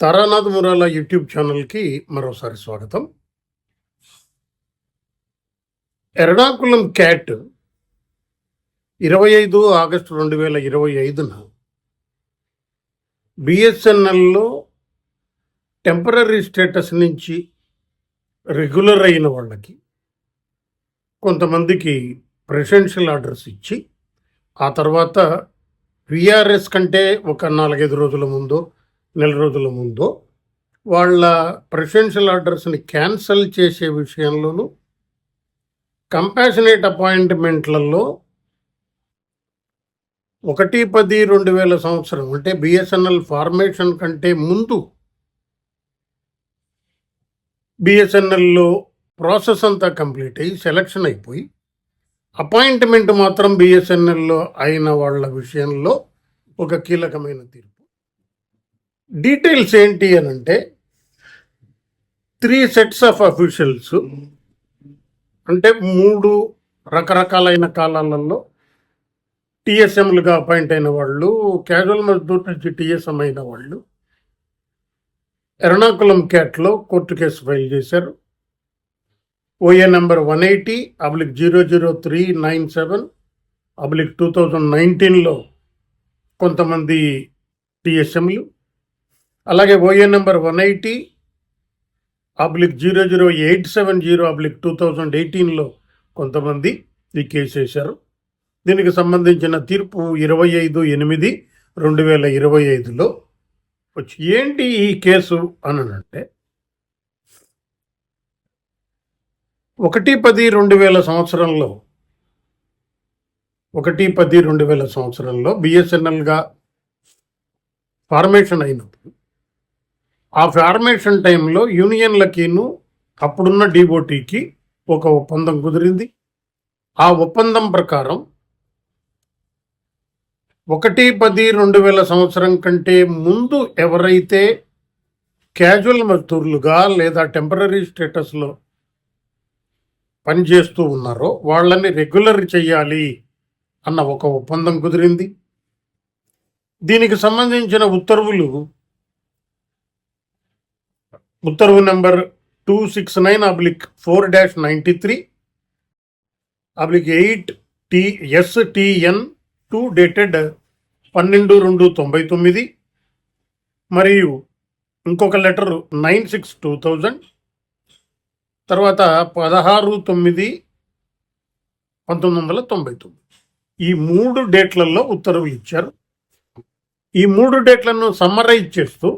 Taranath Murala YouTube ఛానల్కి మరోసారి స్వాగతం. ఎర్నాకుళం క్యాట్ ఇరవై ఐదు ఆగస్టు రెండు వేల ఇరవై ఐదున బిఎస్ఎన్ఎల్లో టెంపరీ స్టేటస్ నుంచి రెగ్యులర్ అయిన వాళ్ళకి కొంతమందికి ప్రెసిడెన్షియల్ ఆర్డర్స్ ఇచ్చి ఆ తర్వాత విఆర్ఎస్ కంటే ఒక నాలుగైదు రోజుల ముందు నెల రోజుల ముందు వాళ్ళ ప్రెసిడెన్షియల్ ఆర్డర్స్ని క్యాన్సిల్ చేసే విషయంలోనూ కంపాషనేట్ అపాయింట్మెంట్లలో ఒకటి పది రెండు వేల సంవత్సరం అంటే బిఎస్ఎన్ఎల్ ఫార్మేషన్ కంటే ముందు బిఎస్ఎన్ఎల్లో ప్రాసెస్ అంతా కంప్లీట్ అయ్యి సెలక్షన్ అయిపోయి అపాయింట్మెంట్ మాత్రం బిఎస్ఎన్ఎల్లో అయిన వాళ్ళ విషయంలో ఒక కీలకమైన తీర్పు. డీటెయిల్స్ ఏంటి అని అంటే త్రీ సెట్స్ ఆఫ్ అఫీషియల్స్. అంటే మూడు రకరకాలైన కాలాలలో టీఎస్ఎంలుగా అపాయింట్ అయిన వాళ్ళు క్యాజువల్ మజ్దూర్ నుంచి టీఎస్ఎం అయిన వాళ్ళు ఎర్నాకుళం క్యాట్లో కోర్టు కేసు ఫైల్ చేశారు. OA number one eighty oblique zero zero three nine seven oblique two thousand నైన్టీన్లో కొంతమంది టీఎస్ఎంలు అలాగే OA number one eighty oblique zero zero eight seven zero oblique two thousand ఎయిటీన్లో కొంతమంది ఈ కేసు వేశారు. దీనికి సంబంధించిన తీర్పు ఇరవై ఐదు ఎనిమిది రెండు వేల ఇరవై ఐదులో వచ్చి ఏంటి ఈ కేసు అని అంటే ఒకటి పది రెండు వేల సంవత్సరంలో ఒకటి పది రెండు వేల సంవత్సరంలో బిఎస్ఎన్ఎల్గా ఫార్మేషన్ అయినప్పుడు ఆ ఫార్మేషన్ టైంలో యూనియన్లకిను అప్పుడున్న డిబోటీకి ఒక ఒప్పందం కుదిరింది. ఆ ఒప్పందం ప్రకారం ఒకటి పది రెండు వేల సంవత్సరం కంటే ముందు ఎవరైతే క్యాజువల్ మజ్దూర్లుగా లేదా టెంపరీ స్టేటస్లో పనిచేస్తూ ఉన్నారో వాళ్ళని రెగ్యులర్ చేయాలి అన్న ఒక ఒప్పందం కుదిరింది. దీనికి సంబంధించిన ఉత్తర్వులు ఉత్తర్వు number two six nine oblique four dash ninety three oblique eight T STN two dated పన్నెండు రెండు తొంభై తొమ్మిది మరియు ఇంకొక letter nine six two thousand తర్వాత పదహారు తొమ్మిది పంతొమ్మిది వందల తొంభై తొమ్మిది. ఈ మూడు డేట్లలో ఉత్తర్వులు ఇచ్చారు. ఈ మూడు డేట్లను సమ్మరైజ్ చేస్తూ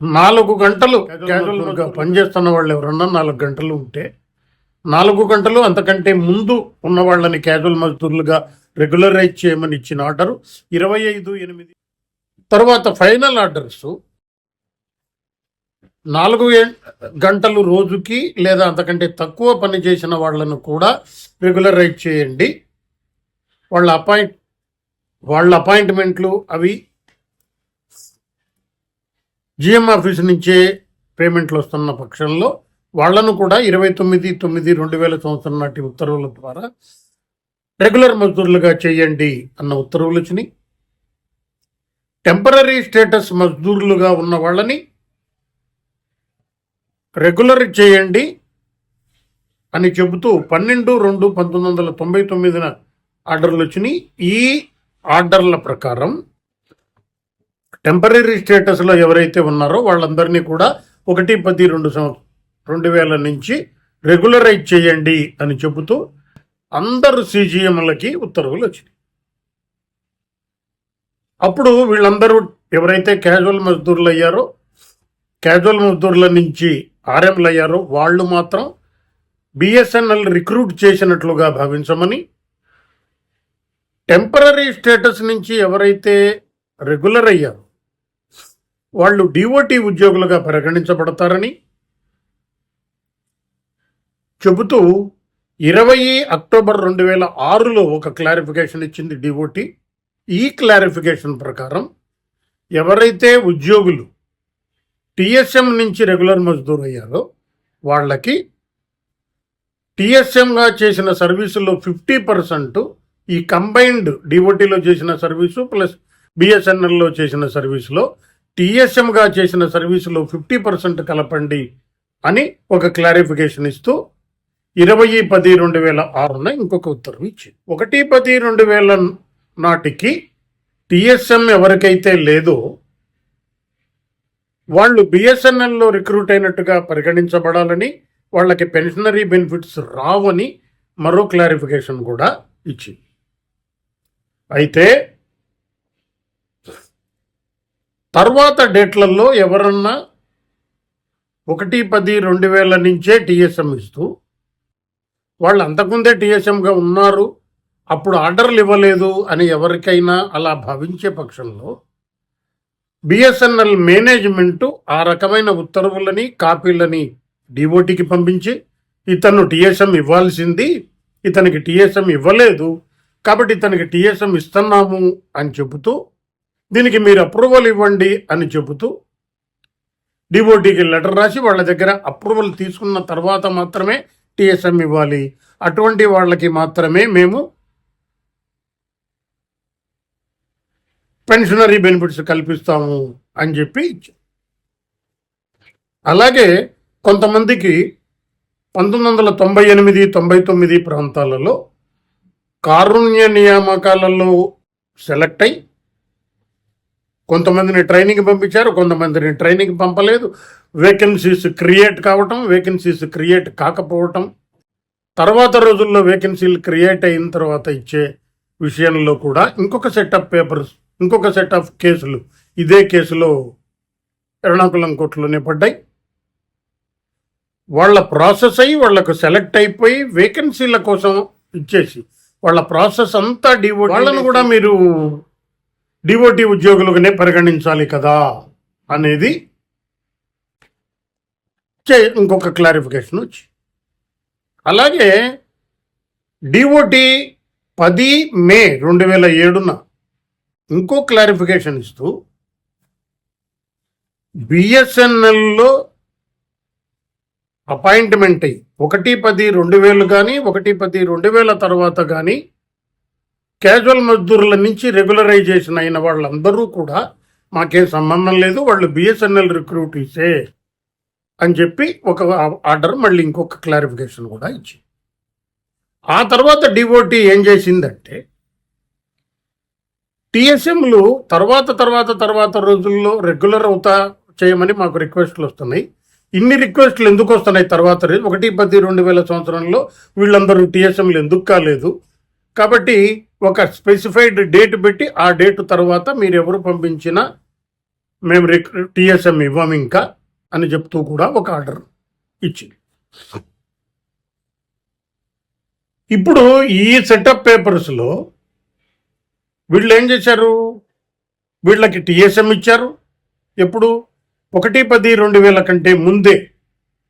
నాలుగు గంటలు క్యాజువల్గా పనిచేస్తున్న వాళ్ళు ఎవరన్నా నాలుగు గంటలు ఉంటే నాలుగు గంటలు అంతకంటే ముందు ఉన్న వాళ్ళని క్యాజువల్ మజ్దూర్లుగా రెగ్యులరైజ్ చేయమని ఇచ్చిన ఆర్డర్. ఇరవై ఐదు ఎనిమిది తర్వాత ఫైనల్ ఆర్డర్స్. నాలుగు గంటలు రోజుకి లేదా అంతకంటే తక్కువ పని చేసిన వాళ్ళను కూడా రెగ్యులరైజ్ చేయండి. వాళ్ళ అపాయింట్ వాళ్ళ అపాయింట్మెంట్లు అవి జిఎం ఆఫీస్ నుంచే పేమెంట్లు వస్తున్న పక్షంలో వాళ్ళను కూడా ఇరవై తొమ్మిది తొమ్మిది రెండు వేల సంవత్సరం నాటి ఉత్తర్వుల ద్వారా రెగ్యులర్ మజ్దూర్లుగా చేయండి అన్న ఉత్తర్వులు వచ్చినాయి. టెంపరీ స్టేటస్ మజ్దూర్లుగా ఉన్న వాళ్ళని రెగ్యులర్ చేయండి అని చెబుతూ పన్నెండు రెండు పంతొమ్మిది వందల తొంభై తొమ్మిదిన ఆర్డర్లు వచ్చినాయి. ఈ ఆర్డర్ల ప్రకారం టెంపరీ స్టేటస్లో ఎవరైతే ఉన్నారో వాళ్ళందరినీ కూడా ఒకటి పది రెండు సంవత్సరం రెండు వేల నుంచి రెగ్యులరైజ్ చేయండి అని చెబుతూ అందరు సీజీఎంలకి ఉత్తర్వులు వచ్చినాయి. అప్పుడు వీళ్ళందరూ ఎవరైతే క్యాజువల్ మజ్దూర్లు అయ్యారో క్యాజువల్ మజ్దూర్ల నుంచి ఆర్ఎంలు అయ్యారో వాళ్ళు మాత్రం బిఎస్ఎన్ఎల్ రిక్రూట్ చేసినట్లుగా భావించమని టెంపరీ స్టేటస్ నుంచి ఎవరైతే రెగ్యులర్ అయ్యారో వాళ్ళు డిఓటి ఉద్యోగులుగా పరిగణించబడతారని చెబుతూ ఇరవై అక్టోబర్ రెండు వేల ఆరులో ఒక క్లారిఫికేషన్ ఇచ్చింది డిఓటి ఈ క్లారిఫికేషన్ ప్రకారం ఎవరైతే ఉద్యోగులు టిఎస్ఎం నుంచి రెగ్యులర్ మజ్దూర్ అయ్యారో వాళ్ళకి టిఎస్ఎంగా చేసిన సర్వీసులో ఫిఫ్టీ పర్సెంట్ ఈ కంబైన్డ్ డిఓటీలో చేసిన సర్వీసు ప్లస్ బిఎస్ఎన్ఎల్లో చేసిన సర్వీసులో టీఎస్ఎంగా చేసిన సర్వీసులో ఫిఫ్టీ పర్సెంట్ కలపండి అని ఒక క్లారిఫికేషన్ ఇస్తూ ఇరవై పది రెండు వేల ఆరున ఇంకొక ఉత్తర్వు ఇచ్చింది. ఒకటి పది రెండు వేల నాటికి టిఎస్ఎం ఎవరికైతే లేదో వాళ్ళు బిఎస్ఎన్ఎల్లో రిక్రూట్ అయినట్టుగా పరిగణించబడాలని వాళ్ళకి పెన్షనరీ బెనిఫిట్స్ రావని మరో క్లారిఫికేషన్ కూడా ఇచ్చింది. అయితే తర్వాత డేట్లలో ఎవరన్నా ఒకటి పది రెండు వేల నుంచే టీఎస్ఎం ఇస్తూ వాళ్ళు అంతకుముందే టీఎస్ఎంగా ఉన్నారు అప్పుడు ఆర్డర్లు ఇవ్వలేదు అని ఎవరికైనా అలా భావించే పక్షంలో బిఎస్ఎన్ఎల్ మేనేజ్మెంటు ఆ రకమైన ఉత్తర్వులని కాపీలని డిఓటికి పంపించి ఇతను టీఎస్ఎం ఇవ్వాల్సింది ఇతనికి టీఎస్ఎం ఇవ్వలేదు కాబట్టి ఇతనికి టీఎస్ఎం ఇస్తున్నాము అని చెబుతూ దీనికి మీరు అప్రూవల్ ఇవ్వండి అని చెబుతూ డిఓటికి లెటర్ రాసి వాళ్ళ దగ్గర అప్రూవల్ తీసుకున్న తర్వాత మాత్రమే టీఎస్ఎం ఇవ్వాలి. అటువంటి వాళ్ళకి మాత్రమే మేము పెన్షనరీ బెనిఫిట్స్ కల్పిస్తాము అని చెప్పి అలాగే కొంతమందికి పంతొమ్మిది వందల తొంభై ఎనిమిది తొంభై తొమ్మిది ప్రాంతాలలో కారుణ్య నియామకాలలో సెలెక్ట్ అయి కొంతమందిని ట్రైనింగ్ పంపించారు కొంతమందిని ట్రైనింగ్ పంపలేదు. వేకెన్సీస్ క్రియేట్ కావటం వేకెన్సీస్ క్రియేట్ కాకపోవటం. తర్వాత రోజుల్లో వేకెన్సీలు క్రియేట్ అయిన తర్వాత ఇచ్చే విషయంలో కూడా ఇంకొక సెట్ ఆఫ్ పేపర్స్ ఇంకొక సెట్ ఆఫ్ కేసులు ఇదే కేసులో ఎర్నాకుళం కోర్టులోనే పడ్డాయి. వాళ్ళ ప్రాసెస్ అయ్యి వాళ్ళకు సెలెక్ట్ అయిపోయి వేకెన్సీల కోసం ఇచ్చేసి వాళ్ళ ప్రాసెస్ అంతా డివో వాళ్ళను కూడా మీరు డివోటీ ఉద్యోగులుగానే పరిగణించాలి కదా అనేది చే ఇంకొక క్లారిఫికేషన్ వచ్చి. అలాగే డిఓటి పది మే రెండు వేల ఏడున ఇంకో క్లారిఫికేషన్ ఇస్తూ బిఎస్ఎన్ఎల్లో అపాయింట్మెంట్ అయ్యి ఒకటి పది రెండు వేలు కానీ ఒకటి పది రెండు వేల తర్వాత కానీ క్యాజువల్ మజ్దూర్ల నుంచి రెగ్యులరైజేషన్ అయిన వాళ్ళందరూ కూడా మాకేం సంబంధం లేదు వాళ్ళు బిఎస్ఎన్ఎల్ రిక్రూటీసే అని చెప్పి ఒక ఆర్డర్ మళ్ళీ ఇంకొక క్లారిఫికేషన్ కూడా ఇచ్చి ఆ తర్వాత డివోటీ ఏం చేసిందంటే టిఎస్ఎంలు తర్వాత తర్వాత తర్వాత రోజుల్లో రెగ్యులర్ అవుతా చేయమని మాకు రిక్వెస్ట్లు వస్తున్నాయి. ఇన్ని రిక్వెస్ట్లు ఎందుకు వస్తున్నాయి తర్వాత రోజు? ఒకటి పది రెండు వేల సంవత్సరంలో వీళ్ళందరూ టిఎస్ఎంలు ఎందుకు కాలేదు? కాబట్టి ఒక స్పెసిఫైడ్ డేట్ పెట్టి ఆ డేట్ తర్వాత మీరు ఎవరు పంపించినా మేము రిక్ టిఎస్ఎం ఇవ్వం ఇంకా అని చెప్తూ కూడా ఒక ఆర్డర్ ఇచ్చింది. ఇప్పుడు ఈ సెటప్ పేపర్స్లో వీళ్ళు ఏం చేశారు? వీళ్ళకి టిఎస్ఎం ఇచ్చారు. ఎప్పుడు? ఒకటి పది రెండు వేల కంటే ముందే.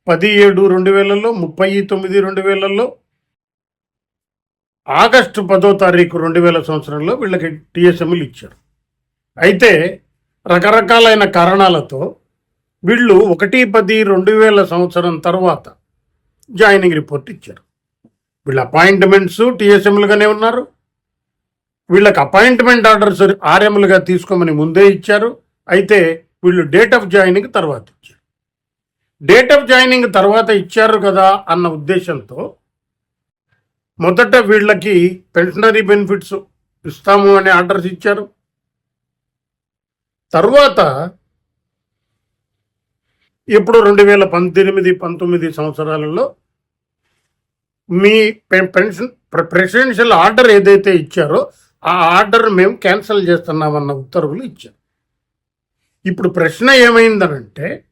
పది ఏడు రెండు వేలలో ముప్పై తొమ్మిది రెండు వేలలో ఆగస్టు పదో తారీఖు రెండు వేల సంవత్సరంలో వీళ్ళకి టీఎస్ఎంలు ఇచ్చారు. అయితే రకరకాలైన కారణాలతో వీళ్ళు ఒకటి పది రెండు వేల సంవత్సరం తర్వాత జాయినింగ్ రిపోర్ట్ ఇచ్చారు. వీళ్ళ అపాయింట్మెంట్స్ టీఎస్ఎంలుగానే ఉన్నారు. వీళ్ళకి అపాయింట్మెంట్ ఆర్డర్స్ ఆర్ఎంలుగా తీసుకోమని ముందే ఇచ్చారు. అయితే వీళ్ళు డేట్ ఆఫ్ జాయినింగ్ తర్వాత ఇచ్చారు. డేట్ ఆఫ్ జాయినింగ్ తర్వాత ఇచ్చారు కదా అన్న ఉద్దేశంతో మొదట వీళ్ళకి పెన్షనరీ బెనిఫిట్స్ ఇస్తాము అనే ఆర్డర్స్ ఇచ్చారు. తర్వాత ఇప్పుడు రెండు వేల పంతొమ్మిది పంతొమ్మిది సంవత్సరాలలో మీ పెన్షన్ ప్ర- ప్రెసిడెన్షియల్ ఆర్డర్ ఏదైతే ఇచ్చారో ఆ ఆర్డర్ మేము క్యాన్సిల్ చేస్తున్నామన్న ఉత్తర్వులు ఇచ్చారు. ఇప్పుడు ప్రశ్న ఏమైందనంటే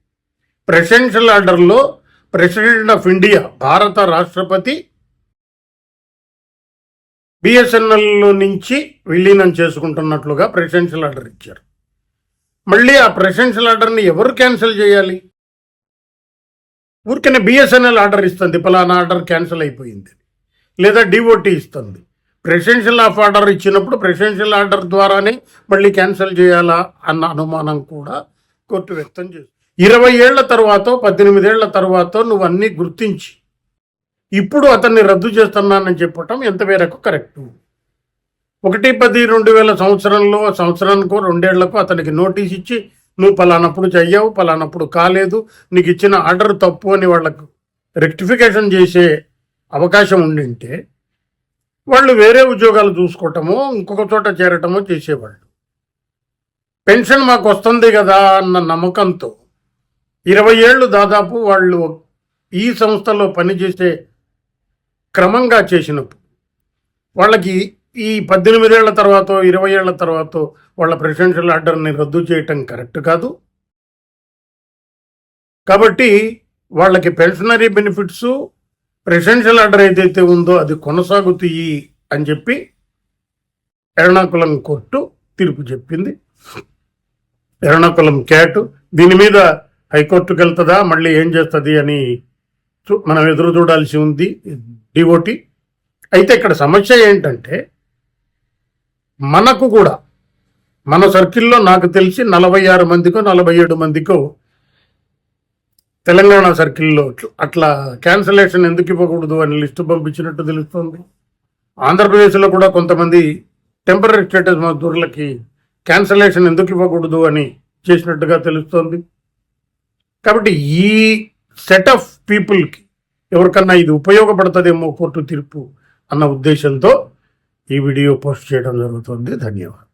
ప్రెసిడెన్షియల్ ఆర్డర్లో ప్రెసిడెంట్ ఆఫ్ ఇండియా భారత రాష్ట్రపతి బిఎస్ఎన్ఎల్లో నుంచి విలీనం చేసుకుంటున్నట్లుగా ప్రెసిడెన్షియల్ ఆర్డర్ ఇచ్చారు. మళ్ళీ ఆ ప్రెసిడెన్షియల్ ఆర్డర్ని ఎవరు క్యాన్సిల్ చేయాలి? ఊరికనే బిఎస్ఎన్ఎల్ ఆర్డర్ ఇస్తుంది ఫలానా ఆర్డర్ క్యాన్సిల్ అయిపోయింది. లేదా డిఓటి ఇస్తుంది. ప్రెసిడెన్షియల్ ఆఫ్ ఆర్డర్ ఇచ్చినప్పుడు ప్రెసిడెన్షియల్ ఆర్డర్ ద్వారానే మళ్ళీ క్యాన్సిల్ చేయాలా అన్న అనుమానం కూడా కోర్టు వ్యక్తం చేస్తుంది. ఇరవై ఏళ్ళ తర్వాత పద్దెనిమిదేళ్ళ తర్వాత నువ్వు అన్నీ గుర్తించి ఇప్పుడు అతన్ని రద్దు చేస్తున్నానని చెప్పటం ఎంత మేరకు కరెక్టు? ఒకటి పది రెండు వేల సంవత్సరంలో సంవత్సరానికో రెండేళ్ళకు అతనికి నోటీస్ ఇచ్చి నువ్వు పలానప్పుడు చెయ్యావు పలానప్పుడు కాలేదు నీకు ఇచ్చిన ఆర్డర్ తప్పు అని వాళ్ళకు రెక్టిఫికేషన్ చేసే అవకాశం ఉండింటే వాళ్ళు వేరే ఉద్యోగాలు చూసుకోవటమో ఇంకొక చోట చేరటమో చేసేవాళ్ళు. పెన్షన్ మాకు వస్తుంది కదా అన్న నమ్మకంతో ఇరవై ఏళ్ళు దాదాపు వాళ్ళు ఈ సంస్థలో పనిచేసే క్రమంగా చేసినప్పుడు వాళ్ళకి ఈ పద్దెనిమిదేళ్ళ తర్వాత ఇరవై ఏళ్ళ తర్వాత వాళ్ళ ప్రెసిడెన్షియల్ ఆర్డర్ని రద్దు చేయటం కరెక్ట్ కాదు. కాబట్టి వాళ్ళకి పెన్షనరీ బెనిఫిట్స్ ప్రెసిడెన్షియల్ ఆర్డర్ ఏదైతే ఉందో అది కొనసాగుతాయి అని చెప్పి ఎర్నాకుళం కోర్టు తీర్పు చెప్పింది. ఎర్నాకుళం క్యాట్ దీని మీద హైకోర్టుకు వెళ్తుందా మళ్ళీ ఏం చేస్తుంది అని మనం ఎదురు చూడాల్సి ఉంది డిఓటి అయితే ఇక్కడ సమస్య ఏంటంటే మనకు కూడా మన సర్కిల్లో నాకు తెలిసి నలభై ఆరు మందికో నలభై ఏడు మందికో తెలంగాణ సర్కిల్లో అట్లా క్యాన్సలేషన్ ఎందుకు ఇవ్వకూడదు అని లిస్టు పంపించినట్టు తెలుస్తుంది. ఆంధ్రప్రదేశ్లో కూడా కొంతమంది టెంపరీ స్టేటస్ మజదూరులకి క్యాన్సలేషన్ ఎందుకు ఇవ్వకూడదు అని చేసినట్టుగా తెలుస్తోంది. కాబట్టి ఈ సెట్ ఆఫ్ పీపుల్కి ఎవరికన్నా ఇది ఉపయోగపడుతుందేమో కోర్టు తీర్పు అన్న ఉద్దేశంతో ఈ వీడియో పోస్ట్ చేయడం జరుగుతుంది. ధన్యవాదాలు.